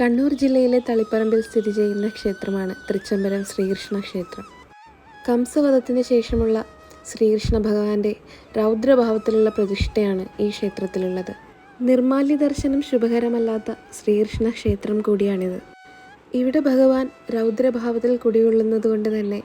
കണ്ണൂർ ജില്ലയിലെ തളിപ്പറമ്പിൽ സ്ഥിതി ചെയ്യുന്ന ക്ഷേത്രമാണ് തൃച്ചംബരം ശ്രീകൃഷ്ണ ക്ഷേത്രം. കംസവധത്തിന് ശേഷമുള്ള ശ്രീകൃഷ്ണ ഭഗവാന്റെ രൗദ്രഭാവത്തിലുള്ള പ്രതിഷ്ഠയാണ് ഈ ക്ഷേത്രത്തിലുള്ളത്. നിർമാല്യ ദർശനം ശുഭകരമല്ലാത്ത ശ്രീകൃഷ്ണ ക്ഷേത്രം കൂടിയാണിത്. ഇവിടെ ഭഗവാൻ രൗദ്രഭാവത്തിൽ കുടികൊള്ളുന്നത് കൊണ്ട് തന്നെ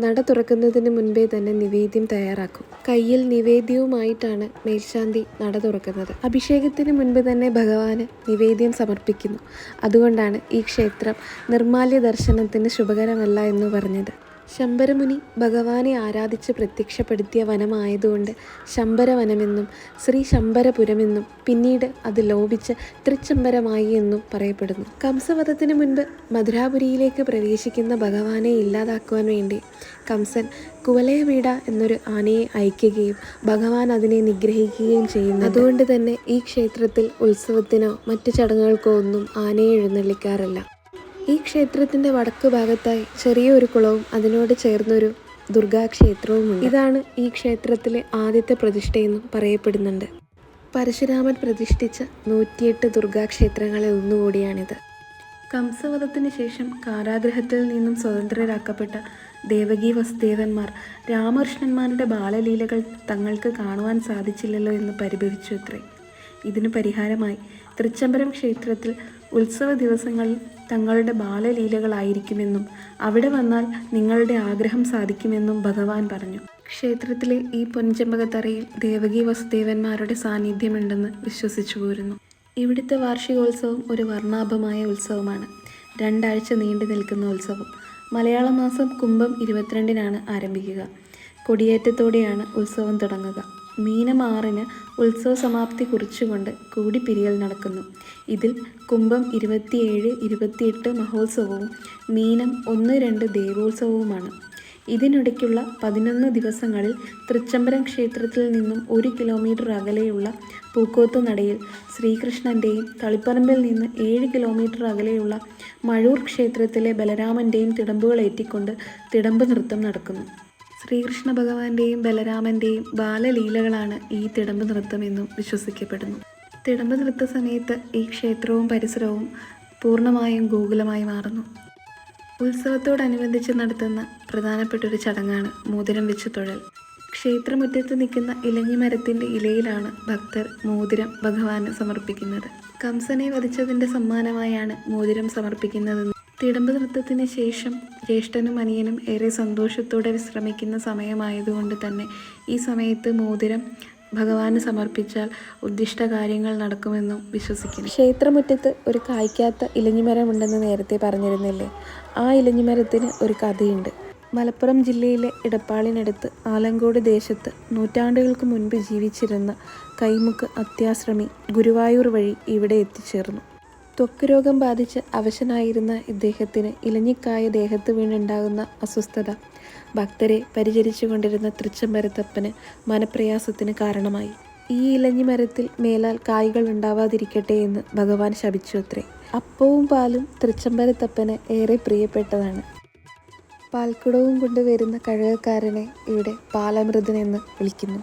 നട തുറക്കുന്നതിന് മുൻപേ തന്നെ നിവേദ്യം തയ്യാറാക്കും. കയ്യിൽ നിവേദ്യവുമായിട്ടാണ് മേൽശാന്തി നട തുറക്കുന്നത്. അഭിഷേകത്തിന് മുൻപ് തന്നെ ഭഗവാന് നിവേദ്യം സമർപ്പിക്കുന്നു. അതുകൊണ്ടാണ് ഈ ക്ഷേത്രം നിർമാല്യ ദർശനത്തിന് ശുഭകരമല്ല എന്ന് പറഞ്ഞത്. ശമ്പരമുനി ഭഗവാനെ ആരാധിച്ച് പ്രത്യക്ഷപ്പെടുത്തിയ വനമായതുകൊണ്ട് ശമ്പരവനമെന്നും ശ്രീ ശമ്പരപുരമെന്നും പിന്നീട് അത് ലോപിച്ച് തൃച്ചംബരമായി എന്നും പറയപ്പെടുന്നു. കംസവധത്തിന് മുൻപ് മധുരാപുരിയിലേക്ക് പ്രവേശിക്കുന്ന ഭഗവാനെ ഇല്ലാതാക്കുവാൻ വേണ്ടി കംസൻ കുവലയവീട എന്നൊരു ആനയെ അയക്കുകയും ഭഗവാൻ അതിനെ നിഗ്രഹിക്കുകയും ചെയ്യുന്നു അതുകൊണ്ട് തന്നെ ഈ ക്ഷേത്രത്തിൽ ഉത്സവത്തിനോ മറ്റു ചടങ്ങുകൾക്കോ ഒന്നും ആനയെ എഴുന്നള്ളിക്കാറില്ല. ഈ ക്ഷേത്രത്തിന്റെ വടക്ക് ഭാഗത്തായി ചെറിയൊരു കുളവും അതിനോട് ചേർന്നൊരു ദുർഗാക്ഷേത്രവുമുണ്ട്. ഇതാണ് ഈ ക്ഷേത്രത്തിലെ ആദ്യത്തെ പ്രതിഷ്ഠയെന്നും പറയപ്പെടുന്നുണ്ട്. പരശുരാമൻ പ്രതിഷ്ഠിച്ച നൂറ്റിയെട്ട് ദുർഗാക്ഷേത്രങ്ങളിൽ ഒന്നുകൂടിയാണിത്. കംസവധത്തിന് ശേഷം കാരാഗ്രഹത്തിൽ നിന്നും സ്വതന്ത്രരാക്കപ്പെട്ട ദേവകി വസുദേവന്മാർ രാമകൃഷ്ണന്മാരുടെ ബാലലീലകൾ തങ്ങൾക്ക് കാണുവാൻ സാധിച്ചില്ലല്ലോ എന്ന് പരിഭവിച്ചു അത്രേ. ഇതിന് പരിഹാരമായി തൃച്ചംബരം ക്ഷേത്രത്തിൽ ഉത്സവ ദിവസങ്ങളിൽ തങ്ങളുടെ ബാലലീലകളായിരിക്കുമെന്നും അവിടെ വന്നാൽ നിങ്ങളുടെ ആഗ്രഹം സാധിക്കുമെന്നും ഭഗവാൻ പറഞ്ഞു. ക്ഷേത്രത്തിലെ ഈ പൊൻചമ്പകത്തറയിൽ ദേവകി വസുദേവന്മാരുടെ സാന്നിധ്യമുണ്ടെന്ന് വിശ്വസിച്ചു പോരുന്നു. ഇവിടുത്തെ വാർഷികോത്സവം ഒരു വർണാഭമായ ഉത്സവമാണ്. രണ്ടാഴ്ച നീണ്ടു നിൽക്കുന്ന ഉത്സവം. മലയാള മാസം കുംഭം ഇരുപത്തിരണ്ടിനാണ് ആരംഭിക്കുക. കൊടിയേറ്റത്തോടെയാണ് ഉത്സവം തുടങ്ങുക. മീനം ആറിന് ഉത്സവ സമാപ്തി കുറിച്ചുകൊണ്ട് കൂടിപ്പിരിയൽ നടക്കുന്നു. ഇതിൽ കുംഭം ഇരുപത്തിയേഴ് ഇരുപത്തിയെട്ട് മഹോത്സവവും മീനം ഒന്ന് രണ്ട് ദേവോത്സവവുമാണ്. ഇതിനിടയ്ക്കുള്ള പതിനൊന്ന് ദിവസങ്ങളിൽ തൃച്ചംബരം ക്ഷേത്രത്തിൽ നിന്നും ഒരു കിലോമീറ്റർ അകലെയുള്ള പൂക്കോത്ത് നടയിൽ ശ്രീകൃഷ്ണന്റെയും തളിപ്പറമ്പിൽ നിന്ന് ഏഴ് കിലോമീറ്റർ അകലെയുള്ള മഴൂർ ക്ഷേത്രത്തിലെ ബലരാമന്റെയും തിടമ്പുകളേറ്റിക്കൊണ്ട് തിടമ്പ് നൃത്തം നടക്കുന്നു. ശ്രീകൃഷ്ണ ഭഗവാന്റെയും ബലരാമന്റെയും ബാലലീലകളാണ് ഈ തിടമ്പ് നൃത്തം എന്നും വിശ്വസിക്കപ്പെടുന്നു. തിടമ്പ് നൃത്ത സമയത്ത് ഈ ക്ഷേത്രവും പരിസരവും പൂർണമായും ഗോകുലമായി മാറുന്നു. ഉത്സവത്തോടനുബന്ധിച്ച് നടത്തുന്ന പ്രധാനപ്പെട്ട ഒരു ചടങ്ങാണ് മോതിരം വെച്ച് തൊഴൽ. ക്ഷേത്രമുറ്റത്ത് നിൽക്കുന്ന ഇലഞ്ഞി മരത്തിന്റെ ഇലയിലാണ് ഭക്തർ മോതിരം ഭഗവാന് സമർപ്പിക്കുന്നത്. കംസനെ വധിച്ചതിന്റെ സമ്മാനമായാണ് മോതിരം സമർപ്പിക്കുന്നതെന്ന് തിടമ്പ് നൃത്തത്തിന് ശേഷം ജ്യേഷ്ഠനും അനിയനും ഏറെ സന്തോഷത്തോടെ വിശ്രമിക്കുന്ന സമയമായതുകൊണ്ട് തന്നെ ഈ സമയത്ത് മോതിരം ഭഗവാന് സമർപ്പിച്ചാൽ ഉദ്ദിഷ്ട കാര്യങ്ങൾ നടക്കുമെന്നും വിശ്വസിക്കുന്നു. ക്ഷേത്രമുറ്റത്ത് ഒരു കായ്ക്കാത്ത ഇലഞ്ഞിമരമുണ്ടെന്ന് നേരത്തെ പറഞ്ഞിരുന്നില്ലേ? ആ ഇലഞ്ഞിമരത്തിന് ഒരു കഥയുണ്ട്. മലപ്പുറം ജില്ലയിലെ ഇടപ്പാളിനടുത്ത് ആലങ്കോട് ദേശത്ത് നൂറ്റാണ്ടുകൾക്ക് മുൻപ് ജീവിച്ചിരുന്ന കൈമുക്ക് അത്യാശ്രമി ഗുരുവായൂർ വഴി ഇവിടെ എത്തിച്ചേർന്നു. ത്വക്ക് രോഗം ബാധിച്ച് അവശനായിരുന്ന ഇദ്ദേഹത്തിന് ഇലഞ്ഞിക്കായ ദേഹത്ത് വീണുണ്ടാകുന്ന അസ്വസ്ഥത. ഭക്തരെ പരിചരിച്ചു കൊണ്ടിരുന്ന തൃച്ചംബരത്തപ്പന് മനപ്രയാസത്തിന് കാരണമായി. ഈ ഇലഞ്ഞി മരത്തിൽ മേലാൽ കായ്കൾ ഉണ്ടാവാതിരിക്കട്ടെ എന്ന് ഭഗവാൻ ശപിച്ചു അത്രേ അപ്പവും പാലും തൃച്ചംബരത്തപ്പന് ഏറെ പ്രിയപ്പെട്ടതാണ്. പാൽക്കുടവും കൊണ്ടുവരുന്ന കഴുകക്കാരനെ ഇവിടെ പാലമൃതനെന്ന് വിളിക്കുന്നു.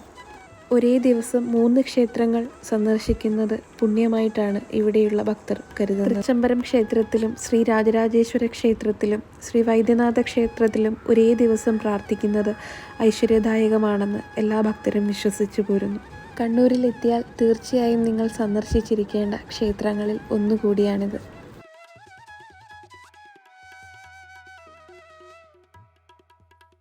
ഒരേ ദിവസം മൂന്ന് ക്ഷേത്രങ്ങൾ സന്ദർശിക്കുന്നത് പുണ്യമായിട്ടാണ് ഇവിടെയുള്ള ഭക്തർ കരുതുന്നത്. തൃച്ചംബരം ക്ഷേത്രത്തിലും ശ്രീ രാജരാജേശ്വര ക്ഷേത്രത്തിലും ശ്രീ വൈദ്യനാഥ ക്ഷേത്രത്തിലും ഒരേ ദിവസം പ്രാർത്ഥിക്കുന്നത് ഐശ്വര്യദായകമാണെന്ന് എല്ലാ ഭക്തരും വിശ്വസിച്ചു പോരുന്നു. കണ്ണൂരിലെത്തിയാൽ തീർച്ചയായും നിങ്ങൾ സന്ദർശിച്ചിരിക്കേണ്ട ക്ഷേത്രങ്ങളിൽ ഒന്നുകൂടിയാണിത്.